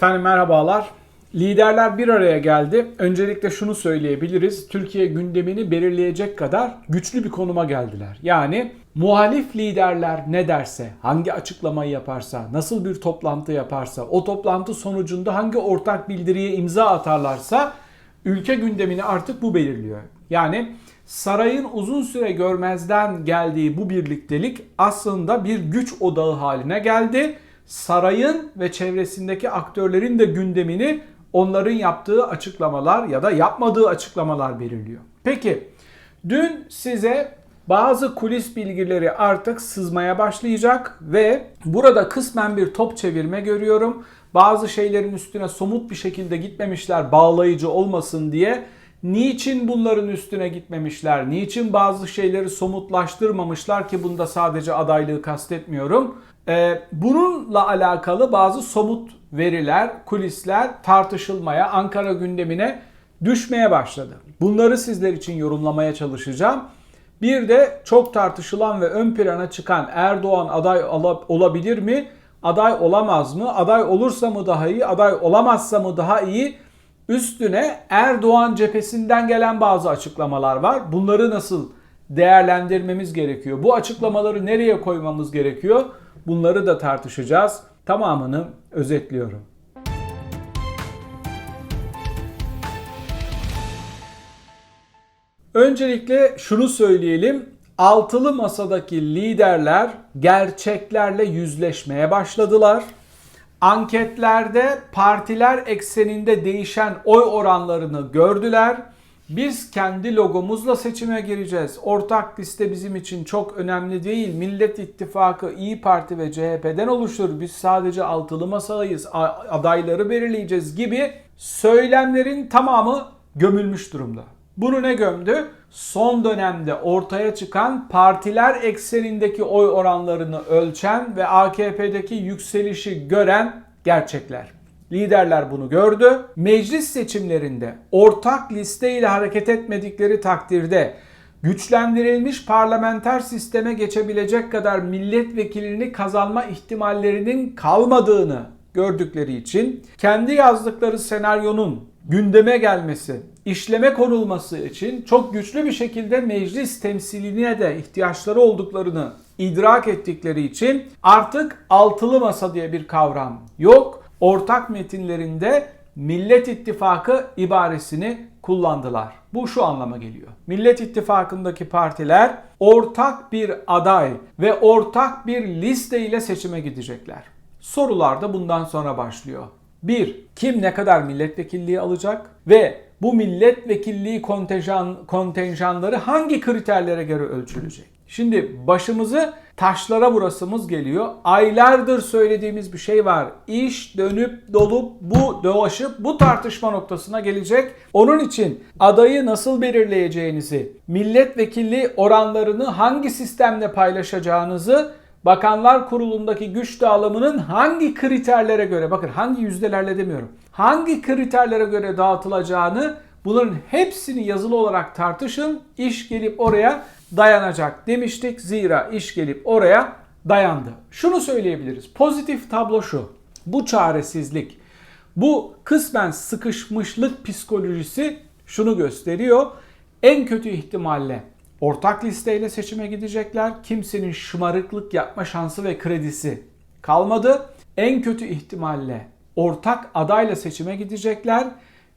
Efendim merhabalar. Liderler bir araya geldi. Öncelikle şunu söyleyebiliriz. Türkiye gündemini belirleyecek kadar güçlü bir konuma geldiler. Yani muhalif liderler ne derse, hangi açıklamayı yaparsa, nasıl bir toplantı yaparsa, o toplantı sonucunda hangi ortak bildiriye imza atarlarsa ülke gündemini artık bu belirliyor. Yani sarayın uzun süre görmezden geldiği bu birliktelik aslında bir güç odağı haline geldi sarayın ve çevresindeki aktörlerin de gündemini onların yaptığı açıklamalar ya da yapmadığı açıklamalar belirliyor. Peki dün size bazı kulis bilgileri artık sızmaya başlayacak ve burada kısmen bir top çevirme görüyorum. Bazı şeylerin üstüne somut bir şekilde gitmemişler bağlayıcı olmasın diye. Niçin bunların üstüne gitmemişler? Niçin bazı şeyleri somutlaştırmamışlar ki bunda sadece adaylığı kastetmiyorum. Ee, bununla alakalı bazı somut veriler, kulisler tartışılmaya, Ankara gündemine düşmeye başladı. Bunları sizler için yorumlamaya çalışacağım. Bir de çok tartışılan ve ön plana çıkan Erdoğan aday olabilir mi? Aday olamaz mı? Aday olursa mı daha iyi? Aday olamazsa mı daha iyi? Üstüne Erdoğan cephesinden gelen bazı açıklamalar var. Bunları nasıl değerlendirmemiz gerekiyor? Bu açıklamaları nereye koymamız gerekiyor? Bunları da tartışacağız. Tamamını özetliyorum. Öncelikle şunu söyleyelim. Altılı masadaki liderler gerçeklerle yüzleşmeye başladılar. Anketlerde partiler ekseninde değişen oy oranlarını gördüler. Biz kendi logomuzla seçime gireceğiz. Ortak liste bizim için çok önemli değil. Millet İttifakı, İyi Parti ve CHP'den oluşur. Biz sadece altılı masadayız. Adayları belirleyeceğiz gibi söylemlerin tamamı gömülmüş durumda. Bunu ne gömdü? Son dönemde ortaya çıkan partiler eksenindeki oy oranlarını ölçen ve AKP'deki yükselişi gören gerçekler. Liderler bunu gördü. Meclis seçimlerinde ortak listeyle hareket etmedikleri takdirde güçlendirilmiş parlamenter sisteme geçebilecek kadar milletvekilini kazanma ihtimallerinin kalmadığını gördükleri için kendi yazdıkları senaryonun gündeme gelmesi, işleme konulması için çok güçlü bir şekilde meclis temsiline de ihtiyaçları olduklarını idrak ettikleri için artık altılı masa diye bir kavram yok. Ortak metinlerinde Millet İttifakı ibaresini kullandılar. Bu şu anlama geliyor. Millet İttifakı'ndaki partiler ortak bir aday ve ortak bir liste ile seçime gidecekler. Sorular da bundan sonra başlıyor. 1. Kim ne kadar milletvekilliği alacak ve bu milletvekilliği kontenjan, kontenjanları hangi kriterlere göre ölçülecek? Şimdi başımızı taşlara vurasımız geliyor. Aylardır söylediğimiz bir şey var. İş dönüp dolup bu dolaşıp bu tartışma noktasına gelecek. Onun için adayı nasıl belirleyeceğinizi, milletvekilliği oranlarını hangi sistemle paylaşacağınızı Bakanlar Kurulu'ndaki güç dağılımının hangi kriterlere göre, bakın hangi yüzdelerle demiyorum, hangi kriterlere göre dağıtılacağını bunların hepsini yazılı olarak tartışın. İş gelip oraya dayanacak demiştik. Zira iş gelip oraya dayandı. Şunu söyleyebiliriz. Pozitif tablo şu. Bu çaresizlik, bu kısmen sıkışmışlık psikolojisi şunu gösteriyor. En kötü ihtimalle ortak listeyle seçime gidecekler. Kimsenin şımarıklık yapma şansı ve kredisi kalmadı. En kötü ihtimalle ortak adayla seçime gidecekler.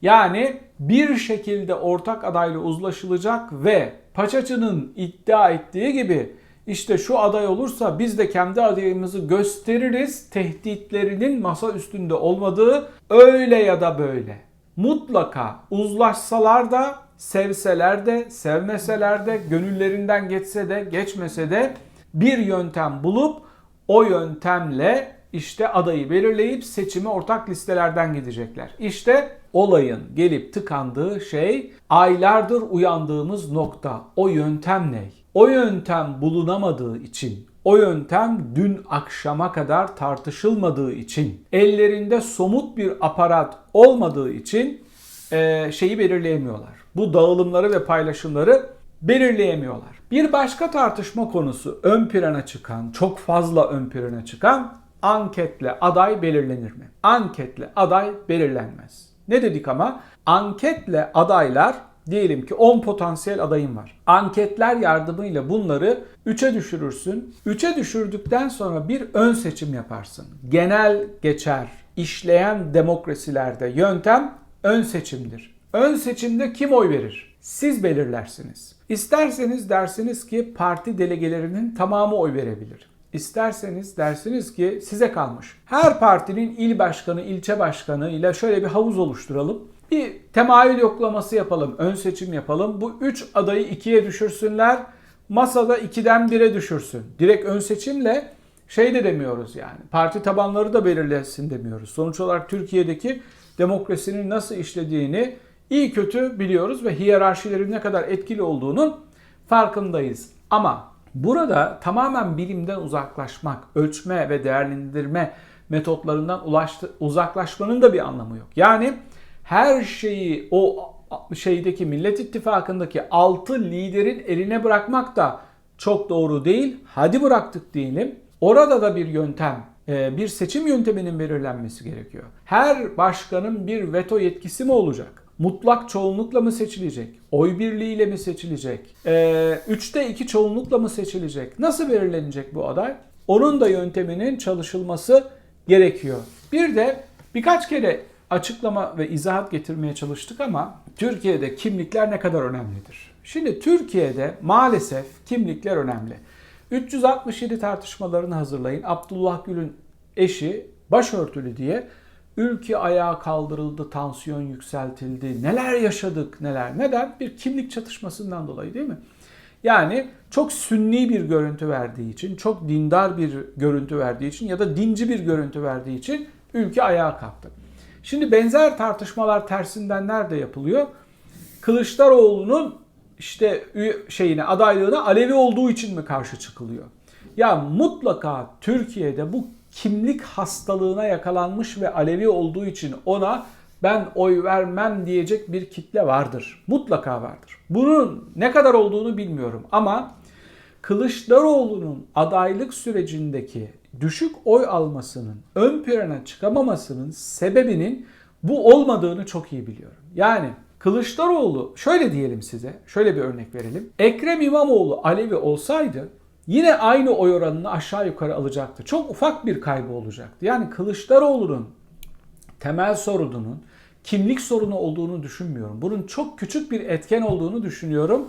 Yani bir şekilde ortak adayla uzlaşılacak ve Paçaçı'nın iddia ettiği gibi işte şu aday olursa biz de kendi adayımızı gösteririz tehditlerinin masa üstünde olmadığı öyle ya da böyle. Mutlaka uzlaşsalar da sevseler de sevmeseler de gönüllerinden geçse de geçmese de bir yöntem bulup o yöntemle işte adayı belirleyip seçime ortak listelerden gidecekler. İşte olayın gelip tıkandığı şey aylardır uyandığımız nokta. O yöntem ne? O yöntem bulunamadığı için, o yöntem dün akşama kadar tartışılmadığı için, ellerinde somut bir aparat olmadığı için e, şeyi belirleyemiyorlar. Bu dağılımları ve paylaşımları belirleyemiyorlar. Bir başka tartışma konusu ön plana çıkan, çok fazla ön plana çıkan anketle aday belirlenir mi? Anketle aday belirlenmez. Ne dedik ama? Anketle adaylar diyelim ki 10 potansiyel adayın var. Anketler yardımıyla bunları 3'e düşürürsün. 3'e düşürdükten sonra bir ön seçim yaparsın. Genel geçer, işleyen demokrasilerde yöntem ön seçimdir. Ön seçimde kim oy verir? Siz belirlersiniz. İsterseniz dersiniz ki parti delegelerinin tamamı oy verebilir. İsterseniz dersiniz ki size kalmış. Her partinin il başkanı, ilçe başkanı ile şöyle bir havuz oluşturalım. Bir temayül yoklaması yapalım, ön seçim yapalım. Bu 3 adayı 2'ye düşürsünler. Masada 2'den 1'e düşürsün. Direkt ön seçimle şey de demiyoruz yani. Parti tabanları da belirlesin demiyoruz. Sonuç olarak Türkiye'deki demokrasinin nasıl işlediğini iyi kötü biliyoruz ve hiyerarşilerin ne kadar etkili olduğunun farkındayız. Ama burada tamamen bilimden uzaklaşmak, ölçme ve değerlendirme metotlarından ulaştı, uzaklaşmanın da bir anlamı yok. Yani her şeyi o şeydeki Millet İttifakı'ndaki 6 liderin eline bırakmak da çok doğru değil. Hadi bıraktık diyelim. Orada da bir yöntem, e, bir seçim yönteminin belirlenmesi gerekiyor. Her başkanın bir veto yetkisi mi olacak? Mutlak çoğunlukla mı seçilecek? Oy birliğiyle mi seçilecek? Ee, üçte iki çoğunlukla mı seçilecek? Nasıl belirlenecek bu aday? Onun da yönteminin çalışılması gerekiyor. Bir de birkaç kere açıklama ve izahat getirmeye çalıştık ama Türkiye'de kimlikler ne kadar önemlidir? Şimdi Türkiye'de maalesef kimlikler önemli. 367 tartışmalarını hazırlayın. Abdullah Gül'ün eşi başörtülü diye ülke ayağa kaldırıldı, tansiyon yükseltildi. Neler yaşadık neler. Neden? Bir kimlik çatışmasından dolayı değil mi? Yani çok sünni bir görüntü verdiği için, çok dindar bir görüntü verdiği için ya da dinci bir görüntü verdiği için ülke ayağa kalktı. Şimdi benzer tartışmalar tersinden nerede yapılıyor? Kılıçdaroğlu'nun işte şeyine adaylığına Alevi olduğu için mi karşı çıkılıyor? Ya mutlaka Türkiye'de bu kimlik hastalığına yakalanmış ve Alevi olduğu için ona ben oy vermem diyecek bir kitle vardır. Mutlaka vardır. Bunun ne kadar olduğunu bilmiyorum ama Kılıçdaroğlu'nun adaylık sürecindeki düşük oy almasının, ön plana çıkamamasının sebebinin bu olmadığını çok iyi biliyorum. Yani Kılıçdaroğlu şöyle diyelim size, şöyle bir örnek verelim. Ekrem İmamoğlu Alevi olsaydı yine aynı oy oranını aşağı yukarı alacaktı. Çok ufak bir kaybı olacaktı. Yani Kılıçdaroğlu'nun temel sorununun kimlik sorunu olduğunu düşünmüyorum. Bunun çok küçük bir etken olduğunu düşünüyorum.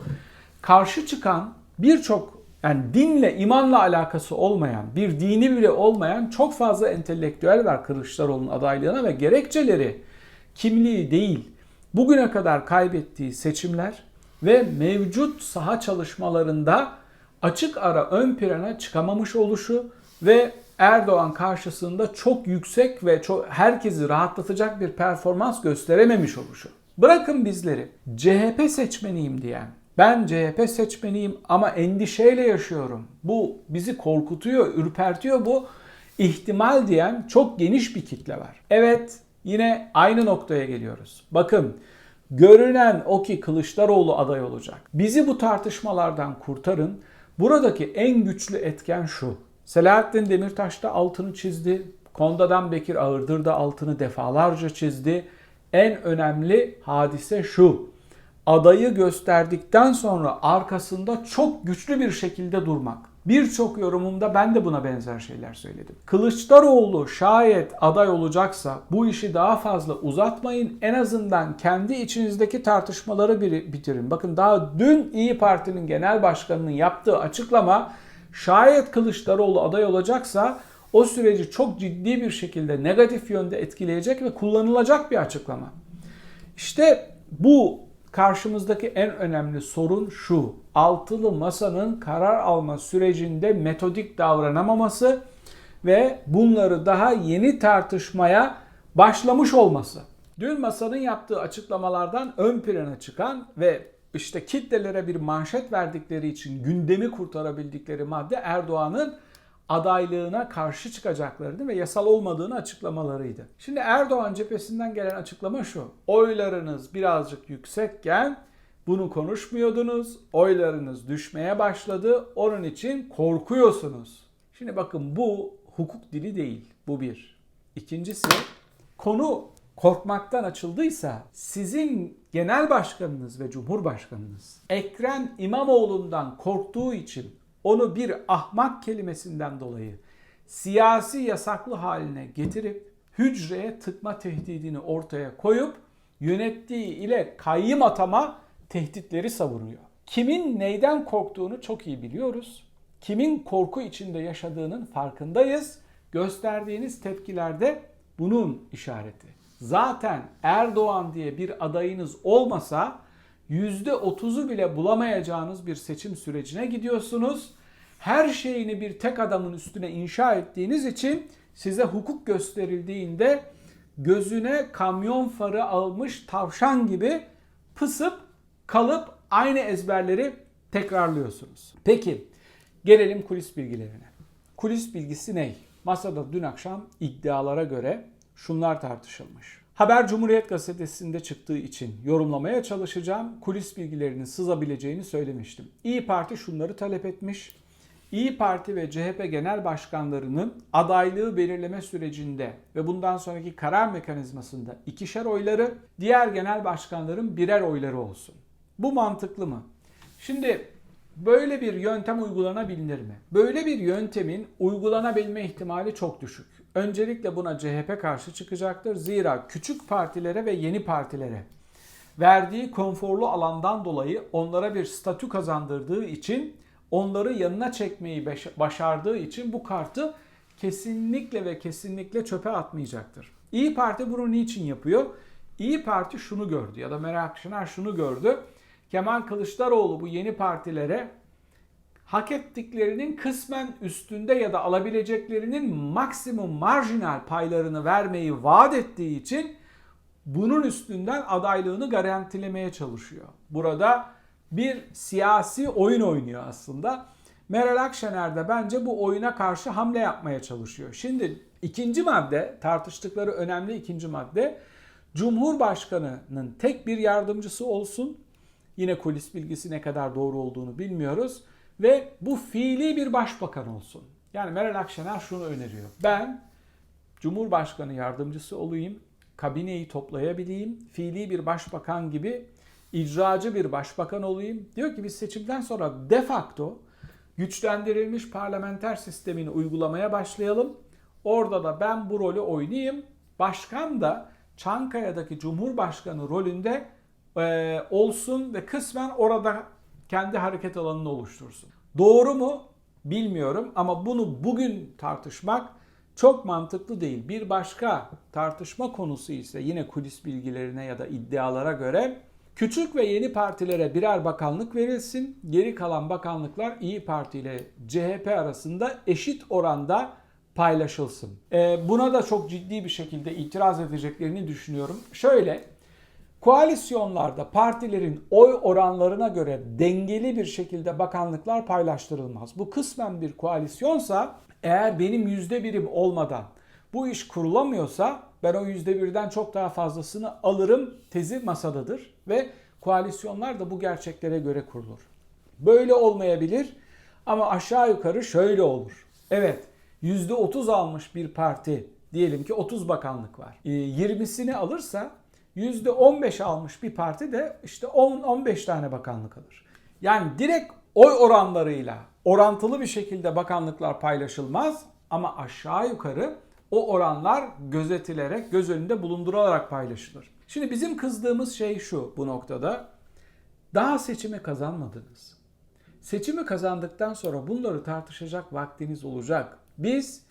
Karşı çıkan birçok yani dinle, imanla alakası olmayan, bir dini bile olmayan çok fazla entelektüel var Kılıçdaroğlu'nun adaylığına ve gerekçeleri kimliği değil, bugüne kadar kaybettiği seçimler ve mevcut saha çalışmalarında açık ara ön plana çıkamamış oluşu ve Erdoğan karşısında çok yüksek ve çok herkesi rahatlatacak bir performans gösterememiş oluşu. Bırakın bizleri CHP seçmeniyim diyen, ben CHP seçmeniyim ama endişeyle yaşıyorum. Bu bizi korkutuyor, ürpertiyor bu ihtimal diyen çok geniş bir kitle var. Evet, yine aynı noktaya geliyoruz. Bakın, görünen o ki Kılıçdaroğlu aday olacak. Bizi bu tartışmalardan kurtarın. Buradaki en güçlü etken şu. Selahattin Demirtaş da altını çizdi. Konda'dan Bekir Ağırdır da altını defalarca çizdi. En önemli hadise şu. Adayı gösterdikten sonra arkasında çok güçlü bir şekilde durmak. Birçok yorumumda ben de buna benzer şeyler söyledim. Kılıçdaroğlu şayet aday olacaksa bu işi daha fazla uzatmayın. En azından kendi içinizdeki tartışmaları bitirin. Bakın daha dün İyi Parti'nin genel başkanının yaptığı açıklama şayet Kılıçdaroğlu aday olacaksa o süreci çok ciddi bir şekilde negatif yönde etkileyecek ve kullanılacak bir açıklama. İşte bu karşımızdaki en önemli sorun şu. Altılı masanın karar alma sürecinde metodik davranamaması ve bunları daha yeni tartışmaya başlamış olması. Dün masanın yaptığı açıklamalardan ön plana çıkan ve işte kitlelere bir manşet verdikleri için gündemi kurtarabildikleri madde Erdoğan'ın adaylığına karşı çıkacaklarını ve yasal olmadığını açıklamalarıydı. Şimdi Erdoğan cephesinden gelen açıklama şu. Oylarınız birazcık yüksekken bunu konuşmuyordunuz. Oylarınız düşmeye başladı. Onun için korkuyorsunuz. Şimdi bakın bu hukuk dili değil. Bu bir. İkincisi konu korkmaktan açıldıysa sizin genel başkanınız ve cumhurbaşkanınız Ekrem İmamoğlu'ndan korktuğu için onu bir ahmak kelimesinden dolayı siyasi yasaklı haline getirip hücreye tıkma tehdidini ortaya koyup yönettiği ile kayyım atama tehditleri savuruyor. Kimin neyden korktuğunu çok iyi biliyoruz. Kimin korku içinde yaşadığının farkındayız. Gösterdiğiniz tepkilerde bunun işareti. Zaten Erdoğan diye bir adayınız olmasa %30'u bile bulamayacağınız bir seçim sürecine gidiyorsunuz. Her şeyini bir tek adamın üstüne inşa ettiğiniz için size hukuk gösterildiğinde gözüne kamyon farı almış tavşan gibi pısıp kalıp aynı ezberleri tekrarlıyorsunuz. Peki gelelim kulis bilgilerine. Kulis bilgisi ne? Masada dün akşam iddialara göre şunlar tartışılmış. Haber Cumhuriyet Gazetesi'nde çıktığı için yorumlamaya çalışacağım. Kulis bilgilerinin sızabileceğini söylemiştim. İyi Parti şunları talep etmiş. İyi Parti ve CHP genel başkanlarının adaylığı belirleme sürecinde ve bundan sonraki karar mekanizmasında ikişer oyları, diğer genel başkanların birer oyları olsun. Bu mantıklı mı? Şimdi böyle bir yöntem uygulanabilir mi? Böyle bir yöntemin uygulanabilme ihtimali çok düşük. Öncelikle buna CHP karşı çıkacaktır. Zira küçük partilere ve yeni partilere verdiği konforlu alandan dolayı onlara bir statü kazandırdığı için onları yanına çekmeyi başardığı için bu kartı kesinlikle ve kesinlikle çöpe atmayacaktır. İyi Parti bunu niçin yapıyor? İyi Parti şunu gördü ya da Meral Akşener şunu gördü. Kemal Kılıçdaroğlu bu yeni partilere hak ettiklerinin kısmen üstünde ya da alabileceklerinin maksimum marjinal paylarını vermeyi vaat ettiği için bunun üstünden adaylığını garantilemeye çalışıyor. Burada bir siyasi oyun oynuyor aslında. Meral Akşener de bence bu oyuna karşı hamle yapmaya çalışıyor. Şimdi ikinci madde, tartıştıkları önemli ikinci madde, Cumhurbaşkanı'nın tek bir yardımcısı olsun. Yine kulis bilgisi ne kadar doğru olduğunu bilmiyoruz. Ve bu fiili bir başbakan olsun. Yani Meral Akşener şunu öneriyor. Ben Cumhurbaşkanı yardımcısı olayım, kabineyi toplayabileyim, fiili bir başbakan gibi icracı bir başbakan olayım. Diyor ki biz seçimden sonra de facto güçlendirilmiş parlamenter sistemini uygulamaya başlayalım. Orada da ben bu rolü oynayayım. Başkan da Çankaya'daki Cumhurbaşkanı rolünde e, olsun ve kısmen orada kendi hareket alanını oluştursun. Doğru mu? Bilmiyorum ama bunu bugün tartışmak çok mantıklı değil. Bir başka tartışma konusu ise yine kulis bilgilerine ya da iddialara göre küçük ve yeni partilere birer bakanlık verilsin. Geri kalan bakanlıklar İyi Parti ile CHP arasında eşit oranda paylaşılsın. Ee, buna da çok ciddi bir şekilde itiraz edeceklerini düşünüyorum. Şöyle Koalisyonlarda partilerin oy oranlarına göre dengeli bir şekilde bakanlıklar paylaştırılmaz. Bu kısmen bir koalisyonsa eğer benim yüzde birim olmadan bu iş kurulamıyorsa ben o yüzde birden çok daha fazlasını alırım tezi masadadır ve koalisyonlar da bu gerçeklere göre kurulur. Böyle olmayabilir ama aşağı yukarı şöyle olur. Evet yüzde otuz almış bir parti diyelim ki 30 bakanlık var. 20'sini ee, alırsa %15 almış bir parti de işte 10-15 tane bakanlık alır. Yani direkt oy oranlarıyla orantılı bir şekilde bakanlıklar paylaşılmaz ama aşağı yukarı o oranlar gözetilerek, göz önünde bulundurularak paylaşılır. Şimdi bizim kızdığımız şey şu bu noktada. Daha seçimi kazanmadınız. Seçimi kazandıktan sonra bunları tartışacak vaktiniz olacak. Biz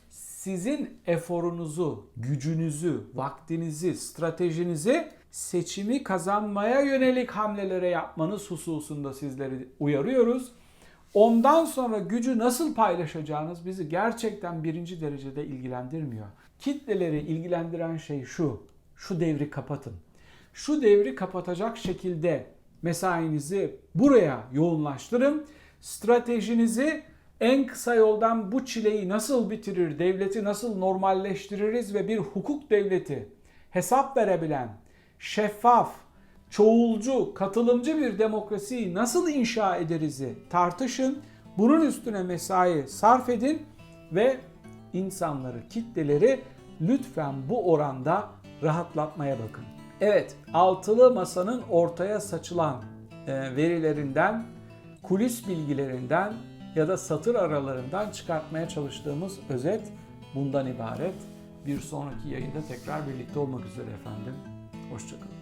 sizin eforunuzu, gücünüzü, vaktinizi, stratejinizi seçimi kazanmaya yönelik hamlelere yapmanız hususunda sizleri uyarıyoruz. Ondan sonra gücü nasıl paylaşacağınız bizi gerçekten birinci derecede ilgilendirmiyor. Kitleleri ilgilendiren şey şu, şu devri kapatın. Şu devri kapatacak şekilde mesainizi buraya yoğunlaştırın. Stratejinizi en kısa yoldan bu çileyi nasıl bitirir, devleti nasıl normalleştiririz ve bir hukuk devleti hesap verebilen, şeffaf, çoğulcu, katılımcı bir demokrasiyi nasıl inşa ederiz'i tartışın. Bunun üstüne mesai sarf edin ve insanları, kitleleri lütfen bu oranda rahatlatmaya bakın. Evet, altılı masanın ortaya saçılan e, verilerinden, kulis bilgilerinden ya da satır aralarından çıkartmaya çalıştığımız özet bundan ibaret. Bir sonraki yayında tekrar birlikte olmak üzere efendim. Hoşçakalın.